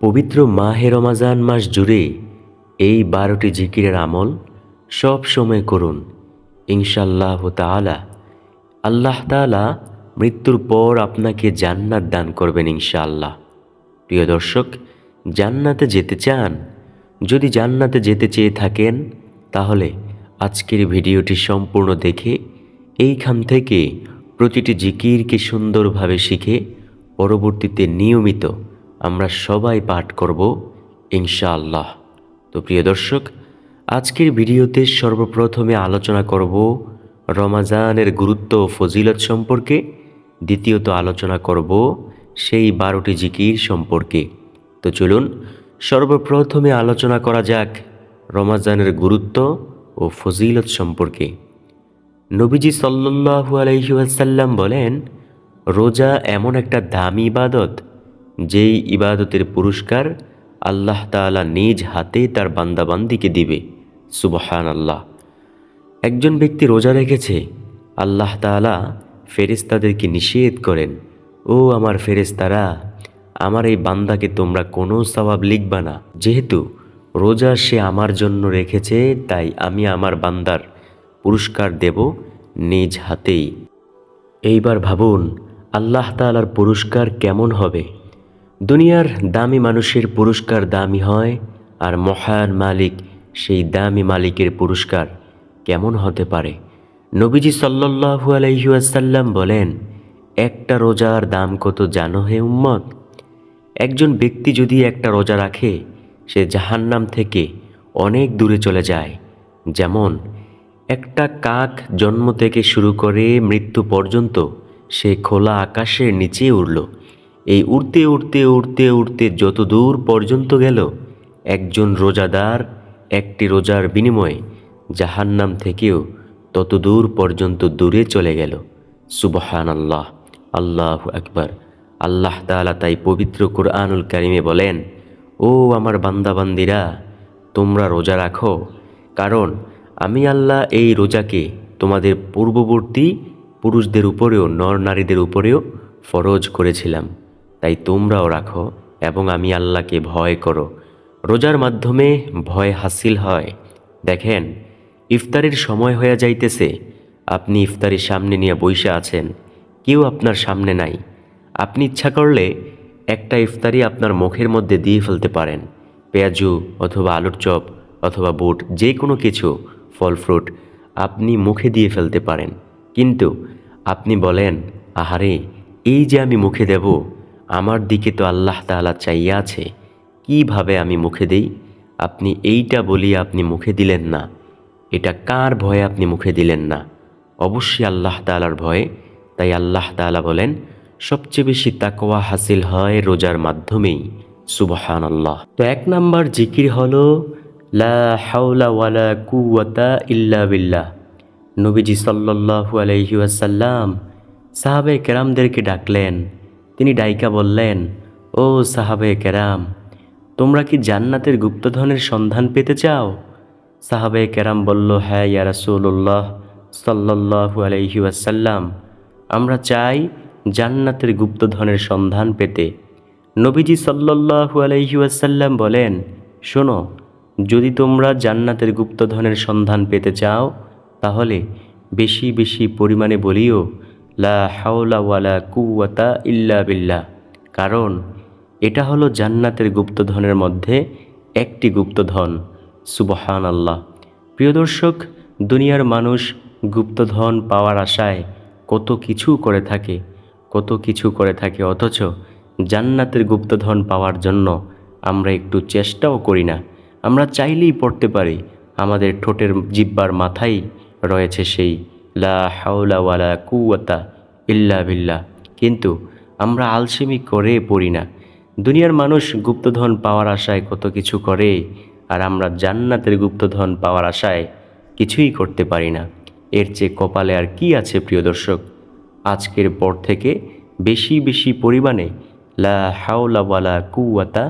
পবিত্র মাহে রমাজান মাস জুড়ে এই বারোটি জিকিরের আমল সব সময় করুন। ইনশাল্লাহ তাআলা আল্লাহ তাআলা মৃত্যুর পর আপনাকে জান্নাত দান করবেন ইনশাআল্লাহ। প্রিয় দর্শক, জান্নাতে যেতে চান, যদি জান্নাতে যেতে চেয়ে থাকেন, তাহলে আজকের ভিডিওটি সম্পূর্ণ দেখে এইখান থেকে প্রতিটি জিকিরকে সুন্দরভাবে শিখে পরবর্তীতে নিয়মিত আমরা সবাই পাঠ করব, ইনশাআল্লাহ। তো প্রিয় দর্শক, আজকের ভিডিওতে সর্বপ্রথমে আলোচনা করব রমাজানের গুরুত্ব ও ফজিলত সম্পর্কে। দ্বিতীয়ত আলোচনা করব সেই বারোটি জিকির সম্পর্কে। তো চলুন, সর্বপ্রথমে আলোচনা করা যাক রমাজানের গুরুত্ব ও ফজিলত সম্পর্কে। নবীজি সাল্লু আলহিউসাল্লাম বলেন, রোজা এমন একটা দামি ইবাদত যেই ইবাদতের পুরস্কার আল্লাহ তাআলা নিজ হাতে তার বান্দাবান্দিকে দিবে। সুবহান আল্লাহ একজন ব্যক্তি রোজা রেখেছে, আল্লাহ তাআলা ফেরেশতাদেরকে নিষেধ করেন, ও আমার ফেরেশতারা, আমার এই বান্দাকে তোমরা কোনো স্বভাব লিখবা না। যেহেতু রোজা সে আমার জন্য রেখেছে, তাই আমি আমার বান্দার পুরস্কার দেব নিজ হাতেই। এইবার ভাবুন, আল্লাহ তাআলার পুরস্কার কেমন হবে? দুনিয়ার দামি মানুষের পুরস্কার দামি হয় আর মহান মালিক সেই দামি মালিকের পুরস্কার কেমন হতে পারে? নবীজি সাল্লাল্লাহু আলাইহাসাল্লাম বলেন, একটা রোজার দাম কত জানো হে উম্মত? একজন ব্যক্তি যদি একটা রোজা রাখে, সে জাহান্নাম থেকে অনেক দূরে চলে যায়। যেমন, একটা কাক জন্ম থেকে শুরু করে মৃত্যু পর্যন্ত সে খোলা আকাশের নিচে উড়ল। এই উড়তে উড়তে উড়তে উড়তে যত দূর পর্যন্ত গেল, একজন রোজাদার একটি রোজার বিনিময়ে জাহান্নাম থেকেও তত দূর পর্যন্ত দূরে চলে গেল। সুবহান আল্লাহ আল্লাহ আকবার। আল্লাহ তাআলা তাই পবিত্র কোরআনুল কারিমে বলেন, ও আমার বান্দাবান্দিরা, তোমরা রোজা রাখো, কারণ আমি আল্লাহ এই রোজাকে তোমাদের পূর্ববর্তী পুরুষদের উপরেও নর নারীদের উপরেও ফরজ করেছিলাম। তাই তোমরাও রাখো এবং আমি আল্লাহকে ভয় করো। রোজার মাধ্যমে ভয় হাসিল হয়। দেখেন, ইফতারের সময় হয়ে যাইতেছে। আপনি ইফতারের সামনে নিয়ে বইসে আছেন। কেউ আপনার সামনে নাই। আপনি ইচ্ছা করলে একটা ইফতারি আপনার মুখের মধ্যে দিয়ে ফেলতে পারেন। পেঁয়াজু অথবা আলুর চপ অথবা বুট, যে কোনো কিছু, ফল ফ্রুট, আপনি মুখে দিয়ে ফেলতে পারেন। কিন্তু আপনি বলেন, আহারে, এই যে আমি মুখে দেব আমার দিকে তো আল্লাহ তাআলা চাইয়া আছে, কীভাবে আমি মুখে দেই? আপনি এইটা বলি আপনি মুখে দিলেন না। এটা কার ভয়ে আপনি মুখে দিলেন না? অবশ্যই আল্লাহ তাআলার ভয়ে। তাই আল্লাহ তাআলা বলেন, সবচেয়ে বেশি তাকওয়া হাসিল হয় রোজার মাধ্যমেই। সুবহান আল্লাহ তো এক নাম্বার জিকির হলো, লা হাওলা কুওয়াতা ইল্লা বিল্লাহ। নবীজি সাল্লাল্লাহু আলাইহি ওয়াসাল্লাম সাহাবে কেরামদেরকে ডাকলেন তিনি ডাইকা বললেন, ও সাহাবে কেরাম, তোমরা কি জান্নাতের গুপ্তধনের সন্ধান পেতে চাও? সাহাবে কেরাম বলল হ্যাঁ ইয়া রাসূলুল্লাহ সাল্লাল্লাহু আলাইহি ওয়াসাল্লাম, আমরা চাই জান্নাতের গুপ্তধনের সন্ধান পেতে। নবীজি সাল্লাল্লাহু আলাইহি ওয়াসাল্লাম বলেন, শোনো, যদি তোমরা জান্নাতের গুপ্তধনের সন্ধান পেতে চাও, তাহলে বেশি বেশি পরিমাণে বলিও লা হাওলা ওয়ালা ইল্লা বিল্লাহ। কারণ, এটা হলো জান্নাতের গুপ্তধনের মধ্যে একটি গুপ্তধন সুবহান আল্লাহ প্রিয় দর্শক, দুনিয়ার মানুষ গুপ্তধন পাওয়ার আশায় কত কিছু করে থাকে, কত কিছু করে থাকে, অথচ জান্নাতের গুপ্তধন পাওয়ার জন্য আমরা একটু চেষ্টাও করি না। আমরা চাইলেই পড়তে পারি, আমাদের ঠোঁটের জিব্বার মাথায় রয়েছে সেই লা হাওলা ওয়ালা কুয়াতা ইল্লা বিল্লাহ। কিন্তু আমরা আলসেমি করে পড়ি না। দুনিয়ার মানুষ গুপ্তধন পাওয়ার আশায় কত কিছু করে, আর আমরা জান্নাতের গুপ্তধন পাওয়ার আশায় কিছুই করতে পারি না। এর চেয়ে কপালে আর কি আছে, প্রিয় দর্শক? আজকের পর থেকে বেশি বেশি পরিমাণে লা হাওলা ওয়ালা কুয়াতা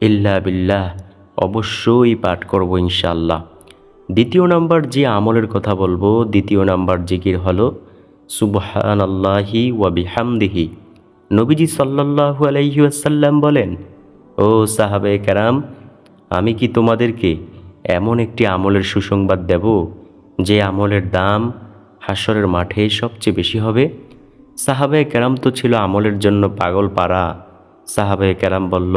ইল্লা বিল্লাহ অবশ্যই পাঠ করব ইনশাল্লাহ দ্বিতীয় নাম্বার যে আমলের কথা বলব, দ্বিতীয় নাম্বার জিকির হলো সুবহান আল্লাহি ওয়া বিহামদিহি। নবীজি আলাইহি ওয়াসাল্লাম বলেন, ও সাহাবে কেরাম, আমি কি তোমাদেরকে এমন একটি আমলের সুসংবাদ দেব যে আমলের দাম হাসরের মাঠে সবচেয়ে বেশি হবে? সাহাবে কেরাম তো ছিল আমলের জন্য পাগল পাড়া। সাহাবে কেরাম বলল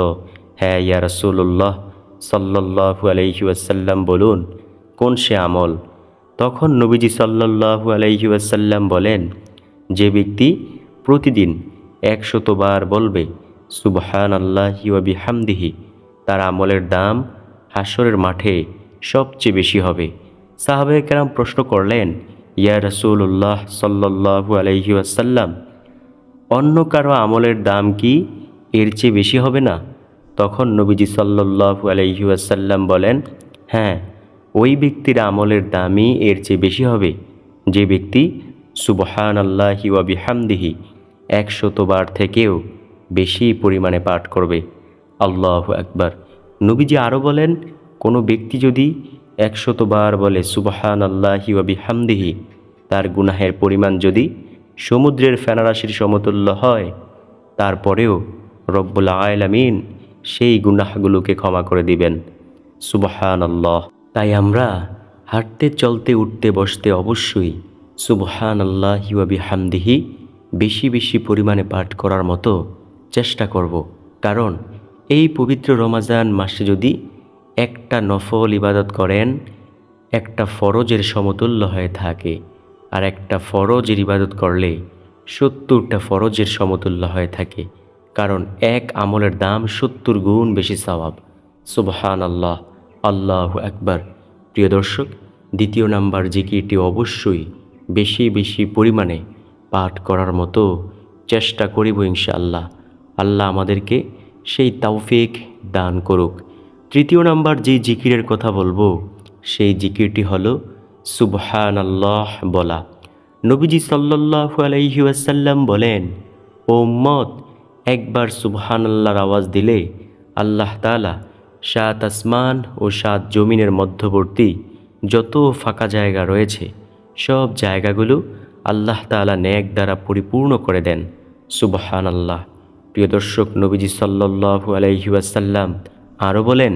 হ্যাঁ ইয়া রসুল্লাহ সাল্লাহু আলহি আসাল্লাম বলুন, কোন সে আমল তখন নবীজি সাল্লাহু আলহি আসাল্লাম বলেন, যে ব্যক্তি প্রতিদিন একশতবার বলবে সুবহান আল্লাহি বিহামদিহি, তার আমলের দাম হাসরের মাঠে সবচেয়ে বেশি হবে। সাহাবে কেরাম প্রশ্ন করলেন, ইয়া রসুল্লাহ সাল্লাহু আলহি আসাল্লাম অন্য কারও আমলের দাম কি এর চেয়ে বেশি হবে না? তখন নবীজি সাল্লাহু আলহি আসাল্লাম বলেন হ্যাঁ ওই ব্যক্তির আমলের দামই এর চেয়ে বেশি হবে। যে ব্যক্তি সুবহান আল্লাহি ওয়াবিহামদিহি একশতবার থেকেও বেশি পরিমাণে পাঠ করবে। আল্লাহ একবার নবীজি আরও বলেন, কোনো ব্যক্তি যদি একশতবার বলে সুবহান আল্লাহি ওয়াবিহামদিহি তার গুনাহের পরিমাণ যদি সমুদ্রের ফেনারাশির সমতুল্য হয়, তারপরেও রব্বুল আলামিন সেই গুনাহগুলোকে ক্ষমা করে দিবেন। সুবহান আল্লাহ তাই আমরা হাঁটতে, চলতে, উঠতে, বসতে অবশ্যই সুবহান আল্লাহ হিওয়াবি হামদিহি বেশি বেশি পরিমাণে পাঠ করার মতো চেষ্টা করব। কারণ এই পবিত্র রমাজান মাসে যদি একটা নফল ইবাদত করেন, একটা ফরজের সমতুল্য হয়ে থাকে আর একটা ফরজের ইবাদত করলে সত্তরটা ফরজের সমতুল্য হয়ে থাকে। কারণ এক আমলের দাম সত্তর গুণ বেশি সওয়াব। সুবহান আল্লাহ আল্লাহ একবার প্রিয় দর্শক, দ্বিতীয় নাম্বার জিকিরটি অবশ্যই বেশি বেশি পরিমাণে পাঠ করার মতো চেষ্টা করিব ইনশাআল্লাহ। আল্লাহ আমাদেরকে সেই তাওফিক দান করুক। তৃতীয় নাম্বার যে জিকিরের কথা বলব, সেই জিকিরটি হলো সুবহান আল্লাহ বলা। নবীজি সাল্লাল্লাহু আলাইহি ওয়াসাল্লাম বলেন, ও উম্মত, একবার সুবহান আল্লাহর আওয়াজ দিলে আল্লাহ তাআলা সাত আসমান ও সাত জমিনের মধ্যবর্তী যত ফাঁকা জায়গা রয়েছে, সব জায়গাগুলো আল্লাহ তাআলা ন্যাক দ্বারা পরিপূর্ণ করে দেন। সুবহান আল্লাহ প্রিয় দর্শক, নবীজি সাল্লাল্লাহু আলাইহি ওয়াসাল্লাম আরও বলেন,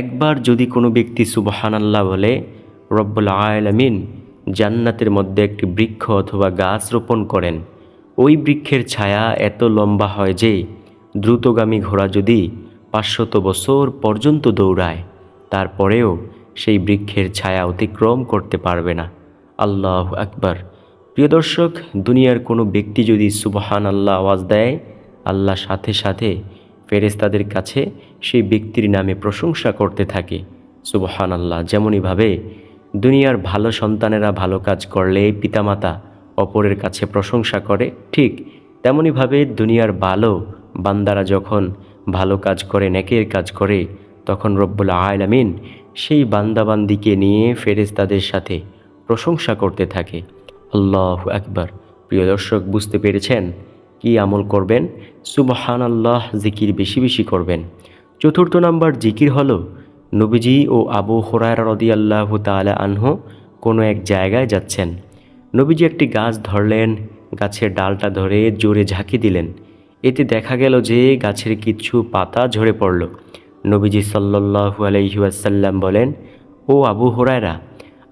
একবার যদি কোনো ব্যক্তি সুবহান আল্লাহ বলে, রব্বুল আলামিন জান্নাতের মধ্যে একটি বৃক্ষ অথবা গাছ রোপণ করেন। ওই বৃক্ষের ছায়া এত লম্বা হয় যে দ্রুতগামী ঘোড়া যদি পাঁচশত বছর পর্যন্ত দৌড়ায়, তারপরেও সেই বৃক্ষের ছায়া অতিক্রম করতে পারবে না। আল্লাহ আকবার। প্রিয় দর্শক, দুনিয়ার কোনো ব্যক্তি যদি সুবহান আল্লাহ আওয়াজ দেয়, আল্লাহ সাথে সাথে ফেরেস্তাদের কাছে সেই ব্যক্তির নামে প্রশংসা করতে থাকে। সুবহান আল্লাহ যেমনইভাবে দুনিয়ার ভালো সন্তানেরা ভালো কাজ করলে পিতামাতা অপরের কাছে প্রশংসা করে, ঠিক তেমনইভাবে দুনিয়ার ভালো বান্দারা যখন ভালো কাজ করে, নেকের কাজ করে, তখন রব্বুল আলামিন সেই বান্দাবান্দিকে নিয়ে ফেরেস্তাদের সাথে প্রশংসা করতে থাকে। আল্লাহ একবার প্রিয় দর্শক, বুঝতে পেরেছেন কি আমল করবেন? সুবহান আল্লাহ জিকির বেশি বেশি করবেন। চতুর্থ নাম্বার জিকির হল, নবীজি ও আবু হরায়রা রদি আল্লাহ তালা আনহ কোনো এক জায়গায় যাচ্ছেন। নবীজি একটি গাছ ধরলেন, গাছের ডালটা ধরে জোরে ঝাঁকি দিলেন। এতে দেখা গেল যে গাছের কিছু পাতা ঝরে পড়ল। নবীজি সাল্লাহু আলহিউসাল্লাম বলেন, ও আবু হরায়রা,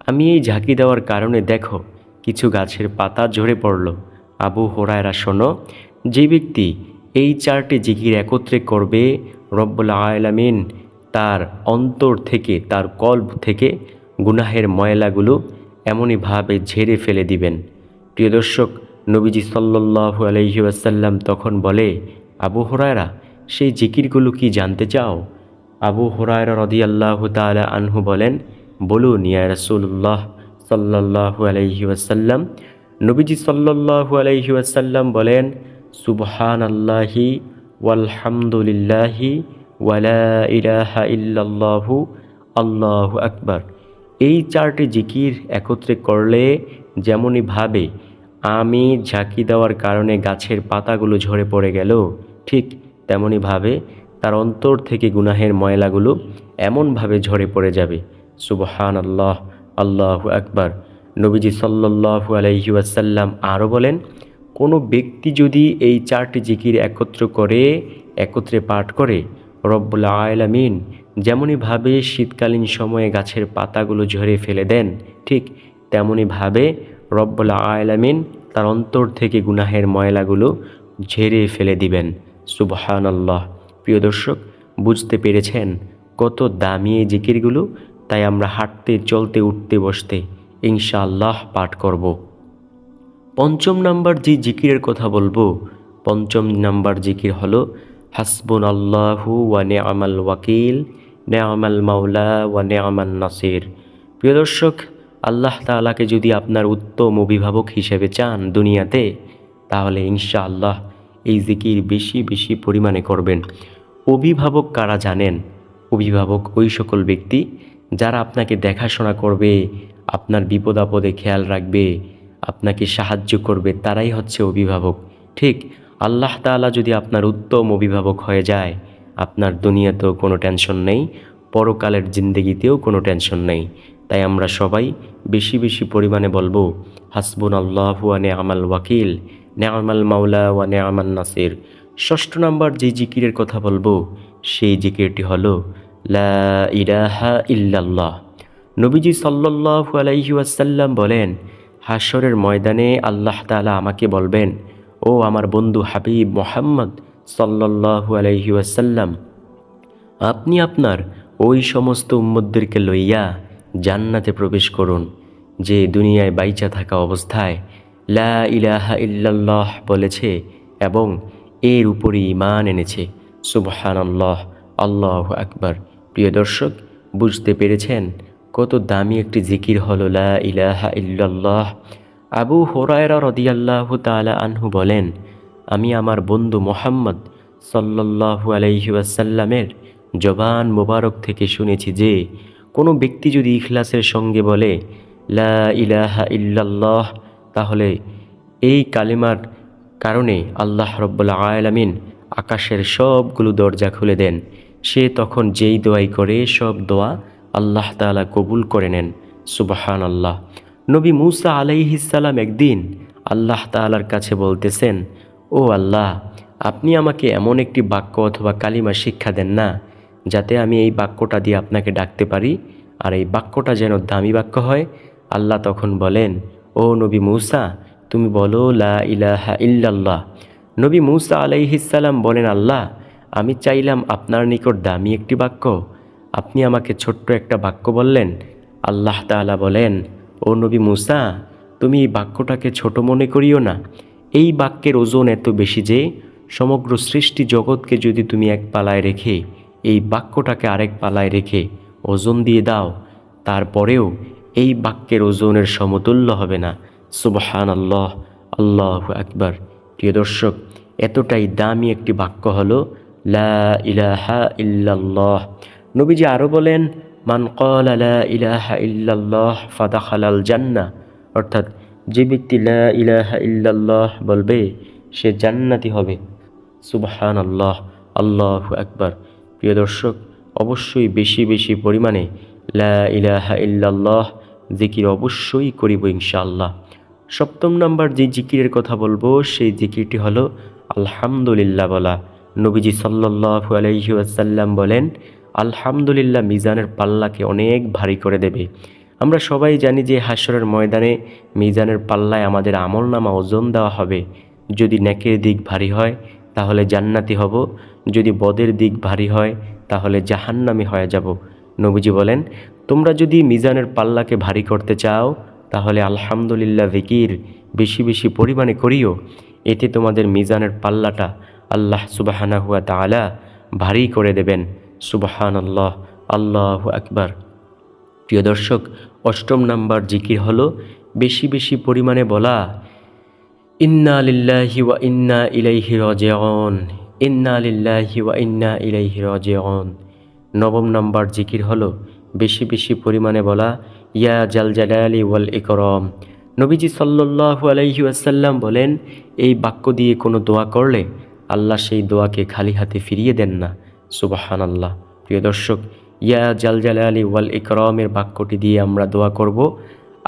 আমি এই ঝাঁকি দেওয়ার কারণে দেখো, কিছু গাছের পাতা ঝরে পড়ল। আবু হরায়রা, শোনো, যে ব্যক্তি এই চারটি জিকির একত্রে করবে, রব্বুল আলামিন তার অন্তর থেকে, তার কল্প থেকে গুনাহের ময়লাগুলো এমনইভাবে ঝেড়ে ফেলে দিবেন। প্রিয় দর্শক নবীজি সাল্লু আলহি আসাল্লাম তখন বলে, আবু হরায়রা, সেই জিকিরগুলো কি জানতে চাও? আবু হরায়রা রদি আল্লাহ তালা আনহু বলেন, বলুন ইয়া রাসুল্লাহ সাল্লাহু আলহি আসাল্লাম নবীজি সাল্লাহু আলহি আসাল্লাম বলেন সুবহান আল্লাহি ওয়ালহামদুলিল্লাহি ওয়ালা ইলাহা ইল্লাল্লাহু, আল্লাহু আকবার। এই চারটি জিকির একত্রে করলে যেমনইভাবে আমি ঝাঁকি দেওয়ার কারণে গাছের পাতাগুলো ঝরে পড়ে গেল। ঠিক তেমনইভাবে তার অন্তর থেকে গুনাহের ময়লাগুলো এমনভাবে ঝরে পড়ে যাবে। সুবহান আল্লাহ আল্লাহ আকবার। নবীজি সাল্লাহু আলহি ওয়াসাল্লাম আরও বলেন, কোনো ব্যক্তি যদি এই চারটি জিকির একত্র করে, একত্রে পাঠ করে, রব্বুল আলামিন যেমনইভাবে শীতকালীন সময়ে গাছের পাতাগুলো ঝরে ফেলে দেন, ঠিক তেমনইভাবে রব্বুল আলামিন তার অন্তর থেকে গুনাহের ময়লাগুলো ঝেড়ে ফেলে দিবেন। সুবহান আল্লাহ প্রিয় দর্শক, বুঝতে পেরেছেন কত দামি এই জিকিরগুলো? তাই আমরা হাঁটতে, চলতে, উঠতে, বসতে ইনশাআল্লাহ পাঠ করব। পঞ্চম নাম্বার যে জিকিরের কথা বলব, পঞ্চম নাম্বার জিকির হলো হাসবুন আল্লাহু ওয়ানে নেআমাল ওয়াকিল নেআমাল মাওলা ওয়া নেআমান নাসির। প্রিয় দর্শক আল্লাহ তাআলাকে যদি আপনার উত্তম অভিভাবক হিসেবে চান দুনিয়াতে, তাহলে ইনশাআল্লাহ এই জিকির বেশি বেশি পরিমাণে করবেন। অভিভাবক কারা জানেন? অভিভাবক ওই সকল ব্যক্তি যারা আপনাকে দেখাশোনা করবে, আপনার বিপদ আপদে খেয়াল রাখবে, আপনাকে সাহায্য করবে, তারাই হচ্ছে অভিভাবক। ঠিক, আল্লাহ তাআলা যদি আপনার উত্তম অভিভাবক হয়ে যায়, আপনার দুনিয়াতেও কোনো টেনশন নেই, পরকালের জিন্দগিতেও কোনো টেনশন নেই। তাই আমরা সবাই বেশি বেশি পরিমাণে বলব হাসবুন আল্লাহ ওয়া নেআমাল ওয়াকিল নেআমাল মাওলা ওয়া নেআমান নাসির। ষষ্ঠ নাম্বার যে জিকিরের কথা বলব, সেই জিকিরটি হলো, লা ইলাহা ইল্লাল্লাহ। নবীজি সাল্লাল্লাহু আলাইহি বলেন হাসরের ময়দানে আল্লাহ তাআলা আমাকে বলবেন, ও আমার বন্ধু হাবিব মোহাম্মদ সাল্লাল্লাহু আলাইহি ওয়াসাল্লাম, আপনি আপনার ওই সমস্ত উম্মদদেরকে লইয়া জান্নাতে প্রবেশ করুন। যে দুনিয়ায় বাইচা থাকা অবস্থায় লা ইলাহা ইল্লাল্লাহ বলেছে এবং এর উপরই ইমান এনেছে। সুবহানাল্লাহ, আল্লাহ আকবার। প্রিয় দর্শক, বুঝতে পেরেছেন কত দামি একটি জিকির হল লা ইলাহা ইল্লাল্লাহ? আবু হোরায়রা রদিয়াল্লাহু তালা আনহু বলেন, আমি আমার বন্ধু মোহাম্মদ সাল্লাল্লাহু আলাইহি ওয়াসাল্লামের জবান মোবারক থেকে শুনেছি যে কোনো ব্যক্তি যদি ইখলাসের সঙ্গে বলে, লা ইলাহা ইল্লাল্লাহ তাহলে এই কালিমার কারণে আল্লাহ রব্বুল আয়ালামিন আকাশের সবগুলো দরজা খুলে দেন। সে তখন যেই দোয়াই করে, সব দোয়া আল্লাহ তাআলা কবুল করে নেন। সুবাহান আল্লাহ নবী মুসা আলাইহিসাল্লাম একদিন আল্লাহ তাআলার কাছে বলতেছেন, ও আল্লাহ, আপনি আমাকে এমন একটি বাক্য অথবা কালিমা শিক্ষা দেন না যাতে আমি এই বাক্যটা দিয়ে আপনাকে ডাকতে পারি। আর এই বাক্যটা যেন দামি বাক্য হয়, আল্লাহ তখন বলেন, ও নবী মুসা, তুমি বলো, লা ইলাহা ইল্লাল্লাহ। নবী মুসা আলাইহিসাল্লাম বলেন, আল্লাহ, আমি চাইলাম আপনার নিকট দামি একটি বাক্য। আপনি আমাকে ছোট্ট একটা বাক্য বললেন। আল্লাহ তাআলা বলেন, ও নবী মুসা, তুমি এই বাক্যটাকে ছোট মনে করিও না। এই বাক্যের ওজন এত বেশি যে, সমগ্র সৃষ্টি জগৎকে যদি তুমি এক পালায় রেখে এই বাক্যটাকে আরেক পালায় রেখে ওজন দিয়ে দাও, তারপরেও এই বাক্যের ওজনের সমতুল্য হবে না। সুবহান আল্লাহ আল্লাহ আকবার। প্রিয় দর্শক, এতটাই দামি একটি বাক্য হলো, লা ইলাহা ইল্লাল্লাহ। নবীজি আরও বলেন, মান ক্বালা লা ইলাহা ইল্লাল্লাহ ফাদাখালাল জান্না অর্থাৎ, যে ব্যক্তি লা ইলাহা ইল্লাল্লাহ বলবে, সে জান্নাতি হবে। সুবহান আল্লাহ আল্লাহ আকবার। প্রিয় দর্শক, অবশ্যই বেশি বেশি পরিমাণে লা ইল্লাল্লাহ জিকির অবশ্যই করিব ইনশাআল্লাহ। সপ্তম নাম্বার যে জিকিরের কথা বলব, সেই জিকিরটি হলো আলহামদুলিল্লাহ বলা। নবীজি সাল্লাল্লাহু আলাইহি ওয়াসাল্লাম বলেন, আলহামদুলিল্লাহ মিজানের পাল্লাকে অনেক ভারী করে দেবে। আমরা সবাই জানি যে হাসরের ময়দানে মিজানের পাল্লায় আমাদের আমল নামা ওজন দেওয়া হবে। যদি নেকের দিক ভারী হয়, তাহলে জান্নাতি হব। যদি বদের দিক ভারী হয়, তাহলে জাহান্নামি হয়ে যাব। নবীজি বলেন, তোমরা যদি মিজানের পাল্লাকে ভারী করতে চাও, তাহলে আলহামদুলিল্লাহ জিকির বেশি বেশি পরিমাণে করিও। এতে তোমাদের মিজানের পাল্লাটা আল্লাহ সুবাহানা হুয়া তালা ভারী করে দেবেন। সুবাহান আল্লাহ আল্লাহ আকবার। প্রিয় দর্শক, অষ্টম নাম্বার জিকির হলো, বেশি বেশি পরিমাণে বলা, ইন্না লিল্লাহি ওয়া ইন্না ইলাইহি রাজিউন। ইন্না লিল্লাহি ওয়া ইন্না ইলাইহি রাজিউন নবম নাম্বার জিকির হলো, বেশি বেশি পরিমাণে বলা, ইয়া জাল জালালি ওয়াল ইকরম নবীজি সাল্লাল্লাহু আলাইহি ওয়াসাল্লাম বলেন, এই বাক্য দিয়ে কোনো দোয়া করলে আল্লাহ সেই দোয়াকে খালি হাতে ফিরিয়ে দেন না সুবাহান আল্লাহ প্রিয় দর্শক, ইয়া জাল জালালি ওয়াল ইকরমের বাক্যটি দিয়ে আমরা দোয়া করব,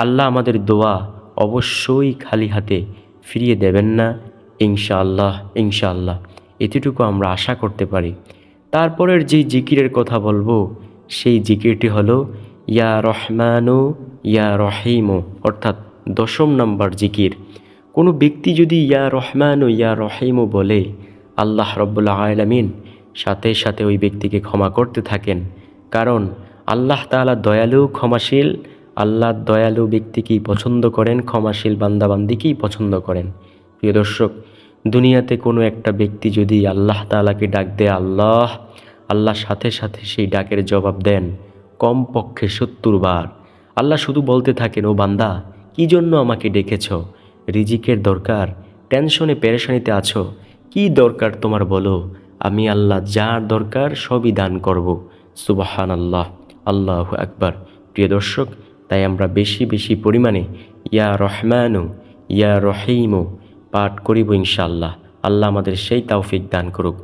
আল্লাহ আমাদের দোয়া অবশ্যই খালি হাতে ফিরিয়ে দেবেন না, ইনশাআল্লাহ ইনশাআল্লাহ এতটুকু আমরা আশা করতে পারি। তারপরের যে জিকিরের কথা বলব, সেই জিকিরটি হলো, ইয়া রহমানু, ইয়া রহিমু, অর্থাৎ দশম নম্বর জিকির। কোনো ব্যক্তি যদি ইয়া রহমানু, ইয়া রহিমু বলে, আল্লাহ রব্বুল্লা আলমিন সাথে সাথে ওই ব্যক্তিকে ক্ষমা করতে থাকেন। কারণ আল্লাহ তাআলা দয়ালু, ক্ষমাশীল, আল্লাহ দয়ালু ব্যক্তিকেই পছন্দ করেন, ক্ষমাশীল বান্দাবান্দিকেই পছন্দ করেন। প্রিয় দর্শক দুনিয়াতে কোনো একটা ব্যক্তি যদি আল্লাহ তাআলাকে ডাক দেয়, আল্লাহ আল্লাহ সাথে সাথে সেই ডাকের জবাব দেন কমপক্ষে সত্তর বার। আল্লাহ শুধু বলতে থাকেন, ও বান্দা, কি জন্য আমাকে ডেকেছ? রিজিকের দরকার? টেনশনে, পেরেশানিতে আছো? কি দরকার তোমার বলো? আমি আল্লাহ যার দরকার সবই দান করব। সুবাহান আল্লাহ আল্লাহ আকবার। প্রিয় দর্শক, তাই আমরা বেশি বেশি পরিমাণে, ইয়া রহমানু, ইয়া রহিমু পাঠ করিব ইনশাআল্লাহ। আল্লাহ আমাদের সেই তাওফিক দান করুক।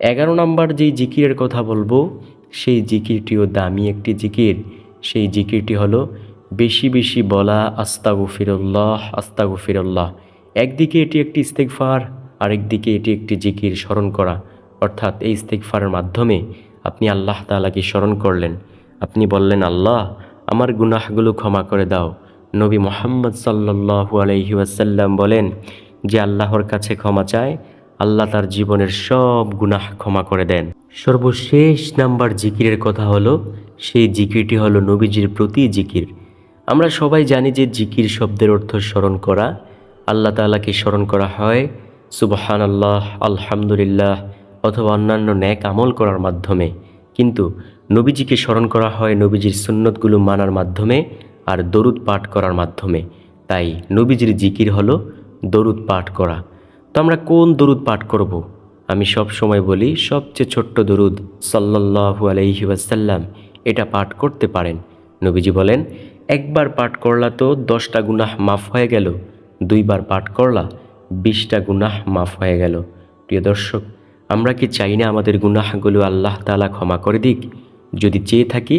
এগারো নম্বর যেই জিকিরের কথা বলব, সেই জিকিরটিও দামি একটি জিকির। সেই জিকিরটি হলো, বেশি বেশি বলা আস্তাগু ফিরল্লাহ আস্তাগু ফিরল্লাহ একদিকে এটি একটি ইস্তেকফার আরেকদিকে এটি একটি জিকির স্মরণ করা। অর্থাৎ এই ইস্তেকফারের মাধ্যমে আপনি আল্লাহ তালাকে স্মরণ করলেন। আপনি বললেন, আল্লাহ, আমার গুনাহগুলো ক্ষমা করে দাও। নবী মোহাম্মদ সাল্লাল্লাহু আলাইহি ওয়াসাল্লাম বলেন যে আল্লাহর কাছে ক্ষমা চায়, আল্লাহ তার জীবনের সব গুনাহ ক্ষমা করে দেন। সর্বশেষ নাম্বার জিকিরের কথা হলো, সেই জিকিরটি হলো নবীজির প্রতি জিকির। আমরা সবাই জানি যে জিকির শব্দের অর্থ স্মরণ করা। আল্লাহ তাআলাকে স্মরণ করা হয় সুবহান আল্লাহ আলহামদুলিল্লাহ অথবা অন্যান্য ন্যাক আমল করার মাধ্যমে। কিন্তু নবীজিকে স্মরণ করা হয় নবীজির সুন্নতগুলো মানার মাধ্যমে আর দরুদ পাঠ করার মাধ্যমে। তাই নবীজির জিকির হলো দরুদ পাঠ করা। তো আমরা কোন দরুদ পাঠ করব। আমি সব সময় বলি, সবচেয়ে ছোট্ট দরুদ সাল্লাল্লাহু আলাইহি ওয়াসাল্লাম, এটা পাঠ করতে পারেন। নবীজি বলেন, একবার পাঠ করলা তো দশটা গুনাহ মাফ হয়ে গেল, দুইবার পাঠ করলা, বিশটা গুনাহ মাফ হয়ে গেল। প্রিয় দর্শক, আমরা কি চাই না আমাদের গুনাহগুলো আল্লাহ তালা ক্ষমা করে দিক? যদি চেয়ে থাকি,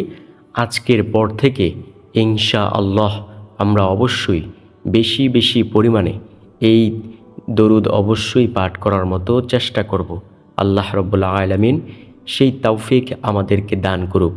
আজকের পর থেকে ইনশা আল্লাহ আমরা অবশ্যই বেশি বেশি পরিমাণে এই দরুদ অবশ্যই পাঠ করার মতো চেষ্টা করব। আল্লাহ রব্বুল্লা আলমিন সেই তৌফিক আমাদেরকে দান করুক।